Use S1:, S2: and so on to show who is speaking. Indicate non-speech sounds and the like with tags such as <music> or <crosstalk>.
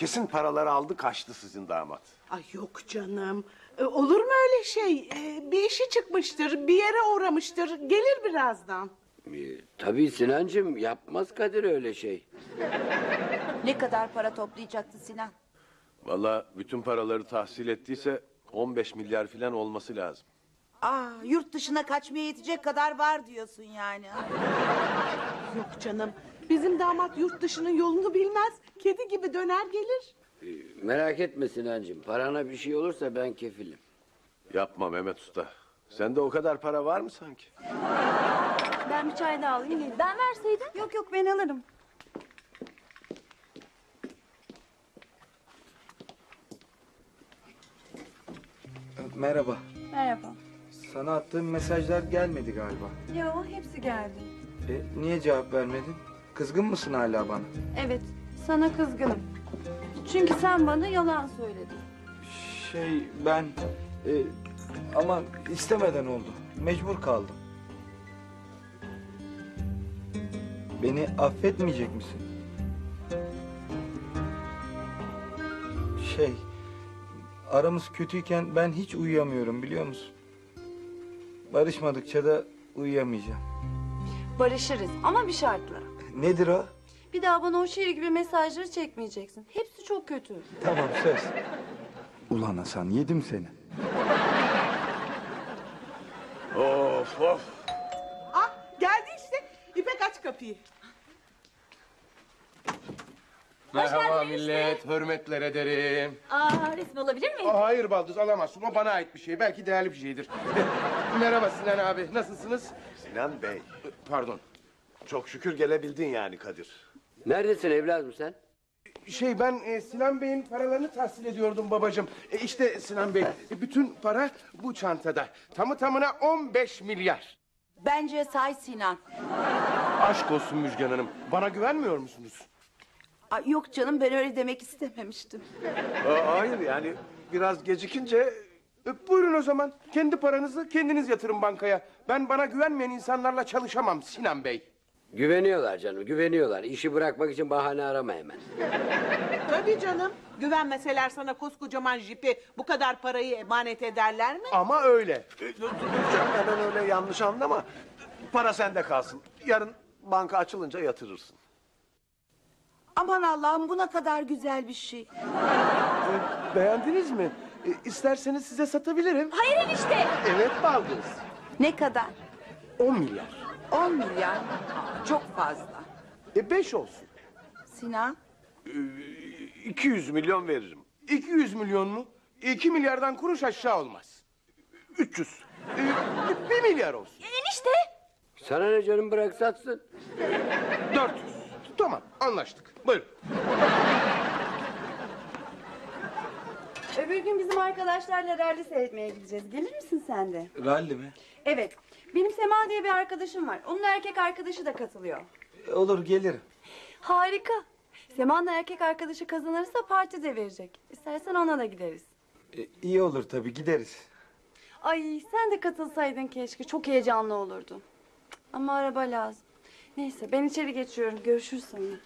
S1: Kesin paraları aldı kaçtı sizin damat.
S2: Ay yok canım. E, olur mu öyle şey? E, bir işi çıkmıştır, bir yere uğramıştır. Gelir birazdan.
S3: Ee, tabii Sinancığım yapmaz Kadir öyle şey.
S4: Ne kadar para toplayacaktı Sinan?
S1: Vallahi bütün paraları tahsil ettiyse 15 milyar falan olması lazım.
S4: Aa, yurt dışına kaçmaya yetecek kadar var diyorsun yani.
S2: Yok canım. Bizim damat yurt dışının yolunu bilmez. Kedi gibi döner gelir.
S3: Ee, merak etme Sinancığım parana bir şey olursa ben kefilim.
S1: Yapma Mehmet Usta. Sende o kadar para var mı sanki?
S5: Ben bir çay daha alayım. geleyim. Ben verseydim.
S4: Yok yok ben alırım.
S6: Merhaba.
S5: Merhaba.
S6: Sana attığım mesajlar gelmedi galiba.
S5: Yo hepsi geldi.
S6: E, niye cevap vermedin? Kızgın mısın hala bana?
S5: Evet sana kızgınım. Çünkü sen bana yalan söyledin.
S6: Şey ben... e, ama istemeden oldu. Mecbur kaldım. Beni affetmeyecek misin? Şey... Aramız kötüyken ben hiç uyuyamıyorum biliyor musun? Barışmadıkça da uyuyamayacağım.
S5: Barışırız ama bir şartla. <laughs>
S6: Nedir o?
S5: Bir daha bana o şiir gibi mesajları çekmeyeceksin. Hepsi çok kötü.
S6: Tamam söz. Ulan Hasan yedim seni.
S1: Of of.
S2: Ah geldi işte. İpek aç kapıyı.
S7: Merhaba millet, hürmetler ederim.
S5: Aa resim olabilir mi?
S7: Aa, hayır Baldız alamazsın, o bana ait bir şey. Belki değerli bir şeydir. <laughs> Merhaba Sinan abi, nasılsınız?
S1: Sinan Bey.
S7: Pardon.
S1: Çok şükür gelebildin yani Kadir.
S3: Neredesin evladım sen?
S7: Şey ben e, Sinan Bey'in paralarını tahsil ediyordum babacığım. E, işte Sinan Bey, e, bütün para bu çantada. Tamı tamına 15 milyar.
S4: Bence say Sinan.
S7: Aşk olsun Müjgan Hanım. Bana güvenmiyor musunuz?
S4: Ay, yok canım ben öyle demek istememiştim.
S1: Aa, hayır yani biraz gecikince
S7: E, buyurun o zaman. Kendi paranızı kendiniz yatırın bankaya. Ben bana güvenmeyen insanlarla çalışamam Sinan Bey.
S3: Güveniyorlar canım güveniyorlar. İşi bırakmak için bahane arama hemen.
S2: Tabii canım. Güvenmeseler sana koskocaman jipi bu kadar parayı emanet ederler mi?
S7: Ama öyle.
S1: E, dur, dur, hemen öyle yanlış anlama. Para sende kalsın. Yarın banka açılınca yatırırsın.
S4: Aman Allah'ım buna kadar güzel bir şey.
S7: E, beğendiniz mi? E, isterseniz size satabilirim.
S5: Hayır enişte.
S7: Evet Baldız.
S4: Ne kadar?
S7: 10 milyar.
S4: 10 milyar. Çok fazla.
S7: E 5 olsun.
S4: Sinan
S1: 200 milyon veririm.
S7: 200 milyon mu? 2 milyardan kuruş aşağı olmaz. 300. E, 1 milyar olsun.
S5: Enişte.
S3: Sana ne canım bırak satsın.
S7: 400. Tamam anlaştık. Buyurun.
S5: Öbür gün bizim arkadaşlarla rally seyretmeye gideceğiz. Gelir misin sen de?
S6: Ralli mi?
S5: Evet. Benim Sema diye bir arkadaşım var. Onun erkek arkadaşı da katılıyor.
S6: E, Olur gelirim.
S5: Harika. Sema'nın erkek arkadaşı kazanırsa parti de verecek. İstersen ona da gideriz.
S6: E, iyi olur tabii gideriz.
S5: Ay sen de katılsaydın keşke. Çok heyecanlı olurdu. Ama araba lazım. Neyse ben içeri geçiyorum. Görüşürüz sonra.